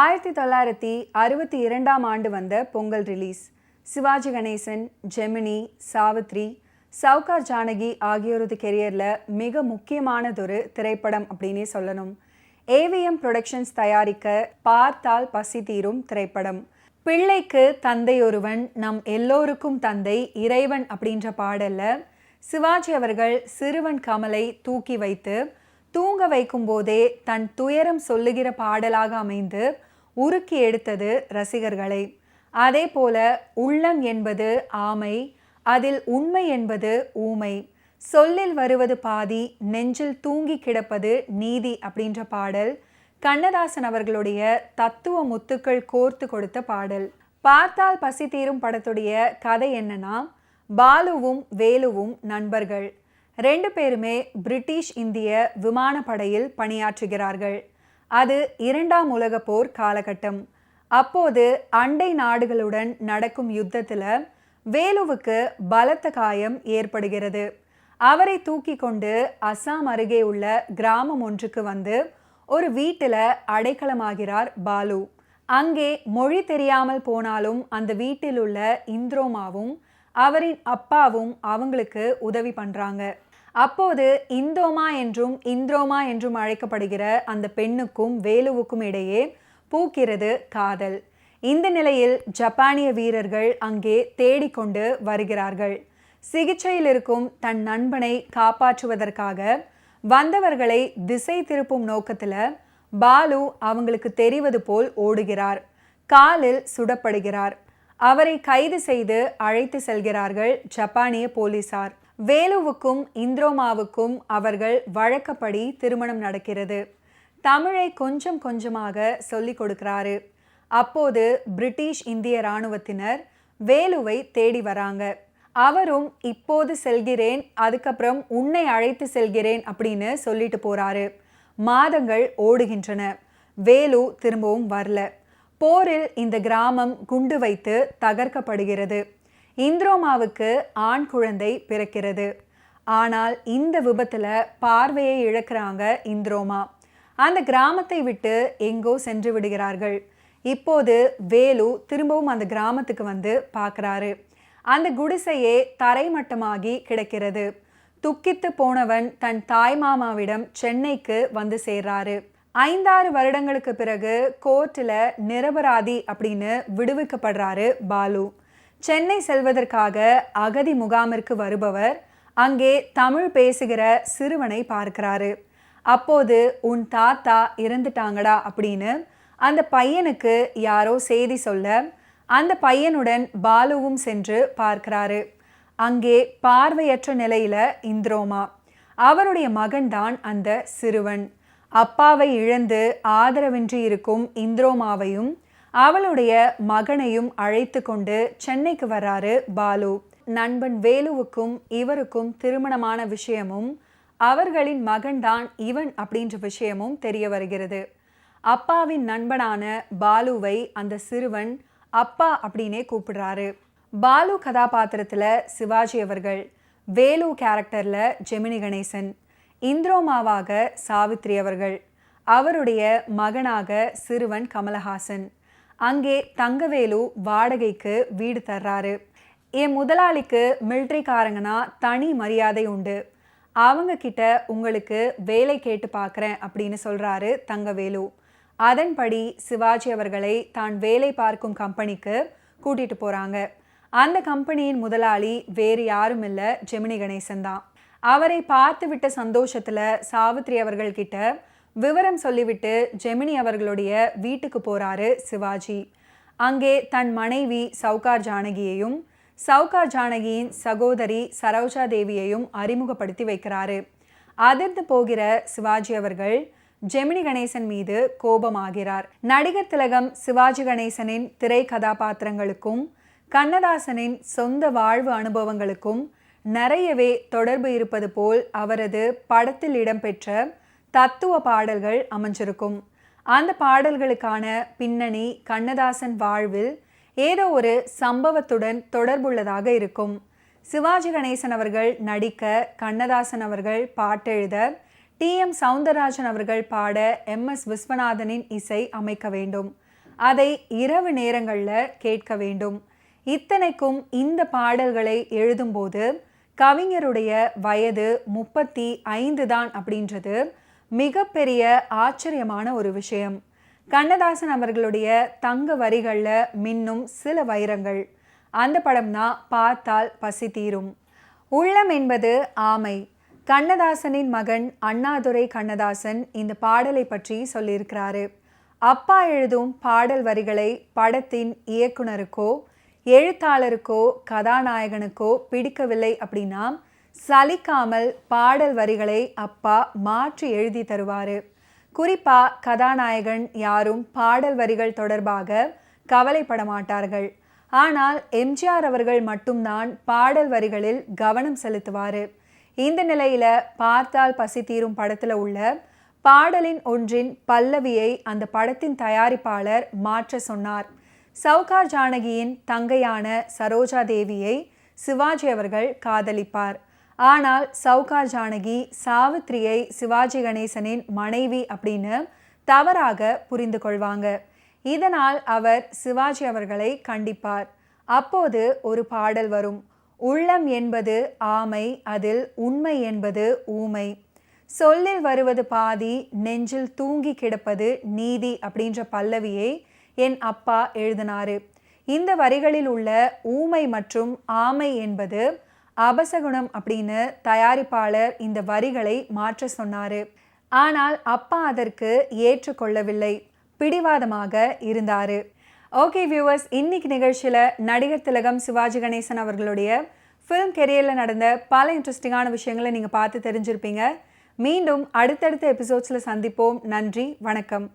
ஆயிரத்தி தொள்ளாயிரத்தி அறுபத்தி இரண்டாம் ஆண்டு வந்த பொங்கல் ரிலீஸ் சிவாஜி கணேசன் ஜெமினி சாவித்ரி சவுகார் ஜானகி ஆகியோரது கெரியரில் மிக முக்கியமானதொரு திரைப்படம் அப்படின்னே சொல்லணும். ஏவிஎம் புரொடக்ஷன்ஸ் தயாரிக்க பார்த்தால் பசி தீரும் திரைப்படம். பிள்ளைக்கு தந்தை ஒருவன் நம் எல்லோருக்கும் தந்தை இறைவன் அப்படின்ற பாடலில் சிவாஜி அவர்கள் சிறுவன் கமலை தூக்கி வைத்து தூங்க வைக்கும் போதே தன் துயரம் சொல்லுகிற பாடலாக அமைந்து உருக்கி எடுத்தது ரசிகர்களை. அதே போல உள்ளம் என்பது ஆமை அதில் உண்மை என்பது ஊமை. சொல்லில் வருவது பாதி நெஞ்சில் தூங்கி கிடப்பது நீதி அப்படின்ற பாடல் கண்ணதாசன் அவர்களுடைய தத்துவ முத்துக்கள் கோர்த்து கொடுத்த பாடல். பார்த்தால் பசி தீரும் படத்துடைய கதை என்னன்னா பாலுவும் வேலுவும் நண்பர்கள். ரெண்டு பேருமே பிரிட்டிஷ் இந்திய விமானப்படையில் பணியாற்றுகிறார்கள். அது இரண்டாம் உலகப் போர் காலகட்டம். அப்போது அண்டை நாடுகளுடன் நடக்கும் யுத்தத்தில் வேலுவுக்கு பலத்த காயம் ஏற்படுகிறது. அவரை தூக்கி கொண்டு அஸ்ஸாம் அருகே உள்ள கிராமம் ஒன்றுக்கு வந்து ஒரு வீட்டில் அடைக்கலமாகிறார் பாலு. அங்கே மொழி தெரியாமல் போனாலும் அந்த வீட்டில் உள்ள இந்திரோமாவும் அவரின் அப்பாவும் அவங்களுக்கு உதவி பண்ணுறாங்க அப்போது இந்தோமா என்றும் இந்திரோமா என்றும் அழைக்கப்படுகிற அந்த பெண்ணுக்கும் வேலுவுக்கும் இடையே பூக்கிறது காதல். இந்த நிலையில் ஜப்பானிய வீரர்கள் அங்கே தேடிக்கொண்டு வருகிறார்கள். சிகிச்சையில் இருக்கும் தன் நண்பனை காப்பாற்றுவதற்காக வந்தவர்களை திசை திருப்பும் நோக்கத்தில் பாலு அவங்களுக்கு தெரிவது போல் ஓடுகிறார். காலில் சுடப்படுகிறார். அவரை கைது செய்து அழைத்து செல்கிறார்கள் ஜப்பானிய போலீசார். வேலுவுக்கும் இந்திரோமாவுக்கும் அவர்கள் வழக்கப்படி திருமணம் நடக்கிறது. தமிழை கொஞ்சம் கொஞ்சமாக சொல்லிக் கொடுக்கிறாரு. அப்போது பிரிட்டிஷ் இந்திய இராணுவத்தினர் வேலுவை தேடி வராங்க. அவரும் இப்போது செல்கிறேன் அதுக்கப்புறம் உன்னை அழைத்து செல்கிறேன் அப்படின்னு சொல்லிட்டு போறாரு. மாதங்கள் ஓடுகின்றன. வேலு திரும்பவும் வரல. போரில் இந்த கிராமம் குண்டு வைத்து தகர்க்கப்படுகிறது. இந்திரோமாவுக்கு ஆண் குழந்தை பிறக்கிறது. ஆனால் இந்த விபத்தில் பார்வையை இழக்கிறாங்க இந்திரோமா. அந்த கிராமத்தை விட்டு எங்கோ சென்று விடுகிறார்கள். இப்போது வேலு திரும்பவும் அந்த கிராமத்துக்கு வந்து பார்க்குறாரு. அந்த குடிசையே தரைமட்டமாகி கிடக்கிறது. துக்கித்து போனவன் தன் தாய் மாமாவிடம் சென்னைக்கு வந்து சேர்றாரு. ஐந்தாறு வருடங்களுக்கு பிறகு கோர்ட்டில் நிரபராதி அப்படின்னு விடுவிக்கப்படுறாரு பாலு. சென்னை செல்வதற்காக அகதி முகாமிற்கு வருபவர் அங்கே தமிழ் பேசுகிற சிறுவனை பார்க்கிறாரு. அப்போது உன் தாத்தா இறந்துட்டாங்கடா அப்படின்னு அந்த பையனுக்கு யாரோ செய்தி சொல்ல அந்த பையனுடன் பாலுவும் சென்று பார்க்கிறாரு. அங்கே பார்வையற்ற நிலையில இந்திரோமா. அவருடைய மகன்தான் அந்த சிறுவன். அப்பாவை இழந்து ஆதரவின்றி இருக்கும் இந்திரோமாவையும் அவளுடைய மகனையும் அழைத்து கொண்டு சென்னைக்கு வர்றாரு பாலு. நண்பன் வேலுவுக்கும் இவருக்கும் திருமணமான விஷயமும் அவர்களின் மகன்தான் இவன் அப்படின்ற விஷயமும் தெரிய வருகிறது. அப்பாவின் நண்பனான பாலுவை அந்த சிறுவன் அப்பா அப்படின்னே கூப்பிடுறாரு. பாலு கதாபாத்திரத்தில் சிவாஜி அவர்கள் வேலு கேரக்டரில் ஜெமினி கணேசன் இந்திரோமாவாக சாவித்ரி அவர்கள் அவருடைய மகனாக சிறுவன் கமலஹாசன். அங்கே தங்கவேலு வாடகைக்கு வீடு தர்றாரு. என் முதலாளிக்கு மிலிட்ரிக்காரங்கன்னா தனி மரியாதை உண்டு. அவங்க கிட்ட உங்களுக்கு வேலை கேட்டு பார்க்குறேன் அப்படின்னு சொல்கிறாரு தங்கவேலு. அதன்படி சிவாஜி அவர்களை தான் வேலை பார்க்கும் கம்பெனிக்கு கூட்டிகிட்டு போகிறாங்க அந்த கம்பெனியின் முதலாளி வேறு யாரும் இல்லை ஜெமினி கணேசன் தான். அவரை பார்த்து விட்ட சந்தோஷத்தில் சாவித்ரி அவர்கள்கிட்ட விவரம் சொல்லிவிட்டு ஜெமினி அவர்களுடைய வீட்டுக்கு போகிறாரு சிவாஜி. அங்கே தன் மனைவி சவுகார் ஜானகியையும் சவுகார் ஜானகியின் சகோதரி சரோஜா தேவியையும் அறிமுகப்படுத்தி வைக்கிறாரு. அதிர்ந்து போகிற சிவாஜி அவர்கள் ஜெமினி கணேசன் மீது கோபமாகிறார். நடிகர் திலகம் சிவாஜி கணேசனின் திரை கதாபாத்திரங்களுக்கும் கண்ணதாசனின் சொந்த வாழ்வு அனுபவங்களுக்கும் நிறையவே தொடர்பு இருப்பது போல் அவரது படத்தில் இடம்பெற்ற தத்துவ பாடல்கள் அமைஞ்சிருக்கும். அந்த பாடல்களுக்கான பின்னணி கண்ணதாசன் வாழ்வில் ஏதோ ஒரு சம்பவத்துடன் தொடர்புள்ளதாக இருக்கும். சிவாஜி கணேசன் அவர்கள் நடிக்க கண்ணதாசன் அவர்கள் பாட்டெழுத டி. எம். சவுந்தரராஜன் அவர்கள் பாட எம். எஸ். விஸ்வநாதனின் இசை அமைக்க வேண்டும். அதை இரவு நேரங்களில் கேட்க வேண்டும். இத்தனைக்கும் இந்த பாடல்களை எழுதும்போது கவிஞருடைய வயது முப்பத்தி ஐந்து தான் அப்படின்றது. மிகப்பெரிய ஆச்சரியமான ஒரு விஷயம். கண்ணதாசன் அவர்களுடைய தங்க வரிகளில் மின்னும் சில வைரங்கள். அந்த படம் தான் பார்த்தால் பசி தீரும். உள்ளம் என்பது ஆமை. கண்ணதாசனின் மகன் அண்ணாதுரை கண்ணதாசன் இந்த பாடலை பற்றி சொல்லியிருக்கிறாரு. அப்பா எழுதும் பாடல் வரிகளை படத்தின் இயக்குனருக்கோ எழுத்தாளருக்கோ கதாநாயகனுக்கோ பிடிக்கவில்லை அப்படின்னா சலிக்காமல் பாடல் வரிகளை அப்பா மாற்றி எழுதி தருவார். குறிப்பா கதாநாயகன் யாரும் பாடல் வரிகள் தொடர்பாக கவலைப்பட மாட்டார்கள். ஆனால் எம்ஜிஆர் அவர்கள் மட்டும்தான் பாடல் வரிகளில் கவனம் செலுத்துவார். இந்த நிலையில பார்த்தால் பசி தீரும் படத்தில் உள்ள பாடலின் ஒன்றின் பல்லவியை அந்த படத்தின் தயாரிப்பாளர் மாற்ற சொன்னார். சவுகார் ஜானகியின் தங்கையான சரோஜா தேவியை சிவாஜி அவர்கள் காதலிப்பார். ஆனால் சவுகார் ஜானகி சாவித்ரியை சிவாஜி கணேசனின் மனைவி அப்படின்னு தவறாக புரிந்து கொள்வாங்க. இதனால் அவர் சிவாஜி அவர்களை கண்டிப்பார். அப்போது ஒரு பாடல் வரும். உள்ளம் என்பது ஆமை அதில் உண்மை என்பது ஊமை. சொல்லில் வருவது பாதி நெஞ்சில் தூங்கி கிடப்பது நீதி அப்படின்ற பல்லவியை என் அப்பா எழுதினாரு. இந்த வரிகளில் உள்ள ஊமை மற்றும் ஆமை என்பது அபசகுணம் அப்படின்னு தயாரிப்பாளர் இந்த வரிகளை மாற்ற சொன்னாரு. ஆனால் அப்பா அதற்கு ஏற்றுக்கொள்ளவில்லை. பிடிவாதமாக இருந்தாரு. ஓகே வியூவர்ஸ் இன்னைக்கு நிகழ்ச்சியில் நடிகர் திலகம் சிவாஜி கணேசன் அவர்களுடைய ஃபிலிம் கெரியரில் நடந்த பல இன்ட்ரெஸ்டிங்கான விஷயங்களை நீங்கள் பார்த்து தெரிஞ்சிருப்பீங்க. மீண்டும் அடுத்தடுத்த எபிசோட்ஸில் சந்திப்போம். நன்றி வணக்கம்.